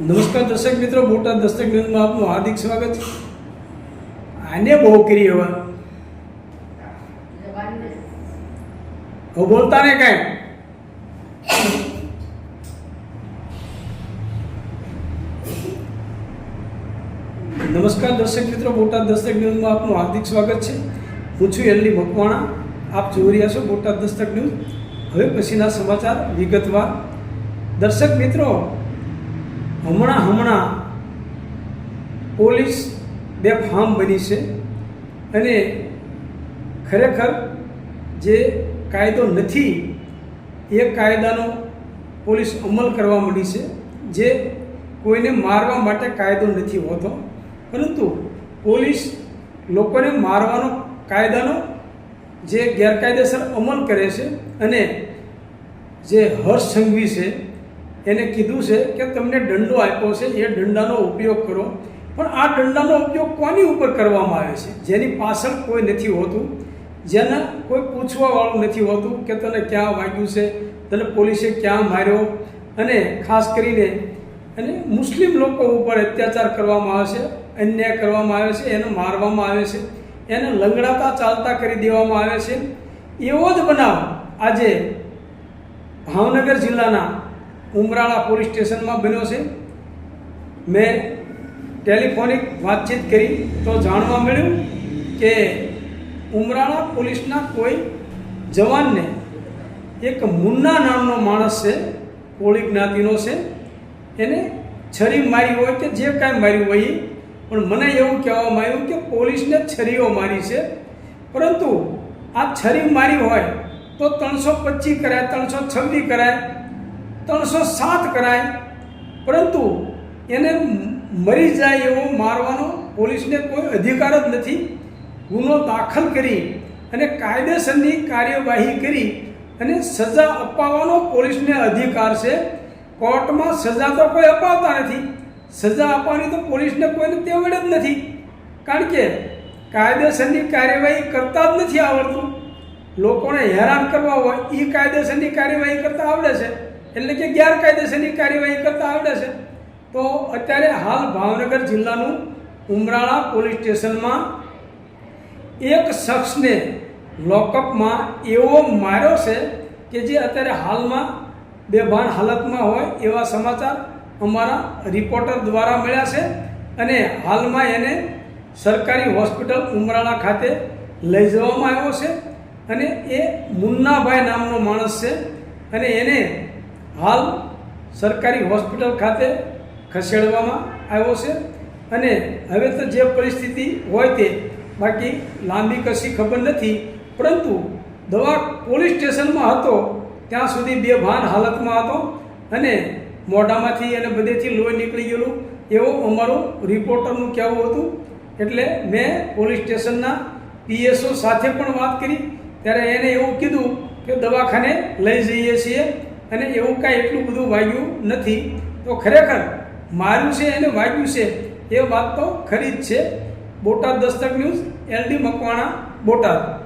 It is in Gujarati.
નમસ્કાર દર્શક મિત્રો બોટાદ દસ્તક ન્યૂઝમાં આપનું હાર્દિક સ્વાગત છે. આને બહુ કરી હવે. હવે બોલતા ને કાંઈ. નમસ્કાર દર્શક મિત્રો બોટાદ દસ્તક ન્યૂઝમાં આપનું હાર્દિક સ્વાગત છે. હું છું એલની મકવાણા. આપ જોઈ રહ્યા છો બોટાદ દસ્તક ન્યૂઝ. હવે પછીના સમાચાર વિગતવાર. દર્શક મિત્રો હમણાં હમણાં પોલીસ બે ફાર્મ બની છે અને ખરેખર જે કાયદો નથી, એ કાયદાનો પોલીસ અમલ કરવા માંડી છે, જે કોઈને મારવા માટે કાયદો નથી હોતો. પરંતુ પોલીસ લોકોને મારવાનો કાયદાનો જે ગેરકાયદેસર અમલ કરે છે અને જે હર્ષ સંઘવી છે એને કીધું છે કે તમને દંડો આપ્યો છે, એ દંડાનો ઉપયોગ કરો. પણ આ દંડાનો ઉપયોગ કોની ઉપર કરવામાં આવે છે? જેની પાછળ કોઈ નથી હોતું, જેને કોઈ પૂછવાવાળું નથી હોતું કે તને ક્યાં વાગ્યું છે, તને પોલીસે ક્યાં માર્યો? અને ખાસ કરીને, અને મુસ્લિમ લોકો ઉપર અત્યાચાર કરવામાં આવે છે, અન્યાય કરવામાં આવે છે, એને મારવામાં આવે છે, એને લંગડાતા ચાલતા કરી દેવામાં આવે છે. એવો જ બનાવ આજે ભાવનગર જિલ્લાના ઉમરાળા પોલીસ સ્ટેશનમાં બન્યો છે. મેં ટેલિફોનિક વાતચીત કરી તો જાણવા મળ્યું કે ઉમરાળા પોલીસના કોઈ જવાનને એક મુન્ના નામનો માણસ છે, કોળી જ્ઞાતિનો છે. એને છરી મારી હોય કે જે કાંઈ માર્યું હોય પણ મને એવું કહેવામાં આવ્યું કે પોલીસને છરીઓ મારી છે. પરંતુ આ છરી મારી હોય તો ત્રણસો પચીસ કરાય, ત્રણસો છવ્વીસ કરાય. ત્રણસો સાત કરાય. પરંતુ એને મરી જાય એવો મારવાનો પોલીસને કોઈ અધિકાર જ નથી. ગુનો દાખલ કરી અને કાયદેસરની કાર્યવાહી કરી અને સજા અપાવવાનો પોલીસને અધિકાર છે. કોર્ટમાં સજા તો કોઈ અપાવતા નથી. સજા આપવાની તો પોલીસને કોઈને તેવડ જ નથી. કારણ કે કાયદેસરની કાર્યવાહી કરતા જ નથી આવડતું. લોકોને હેરાન કરવા હોય એ કાયદેસરની કાર્યવાહી કરતા આવડે છે. એટલે કે ગેરકાયદેસરની કાર્યવાહી કરતા આવડે છે. તો અત્યારે હાલ ભાવનગર જિલ્લાનું ઉમરાળા પોલીસ સ્ટેશનમાં એક શખ્સને લોકઅપમાં એવો માર્યો છે કે જે અત્યારે હાલમાં બેભાન હાલતમાં હોય એવા સમાચાર અમારા રિપોર્ટર દ્વારા મળ્યા છે અને હાલમાં એને સરકારી હોસ્પિટલ ઉમરાળા ખાતે લઈ જવામાં આવ્યો છે અને એ મુન્નાભાઈ નામનો માણસ છે અને એને હાલ સરકારી હોસ્પિટલ ખાતે ખસેડવામાં આવ્યો છે અને હવે તો જે પરિસ્થિતિ હોય તે બાકી લાંબી કશી ખબર નથી, પરંતુ દવા પોલીસ સ્ટેશનમાં હતો, ત્યાં સુધી બે ભાન હાલતમાં હતો અને મોઢામાંથી અને બધેથી લોહી નીકળી ગયેલું એવો અમારું રિપોર્ટરનું કહેવું હતું. એટલે મેં પોલીસ સ્ટેશનના પીએસઓ સાથે પણ વાત કરી, ત્યારે એને એવું કીધું કે દવાખાને લઈ જઈએ છીએ. અને એવું કાંઈ એટલું બધું વાગ્યું નથી, તો ખરેખર માર્યું છે એને વાગ્યું છે એ વાત તો ખરી જ છે. Botad Dastak news, LD Makwana, Botad.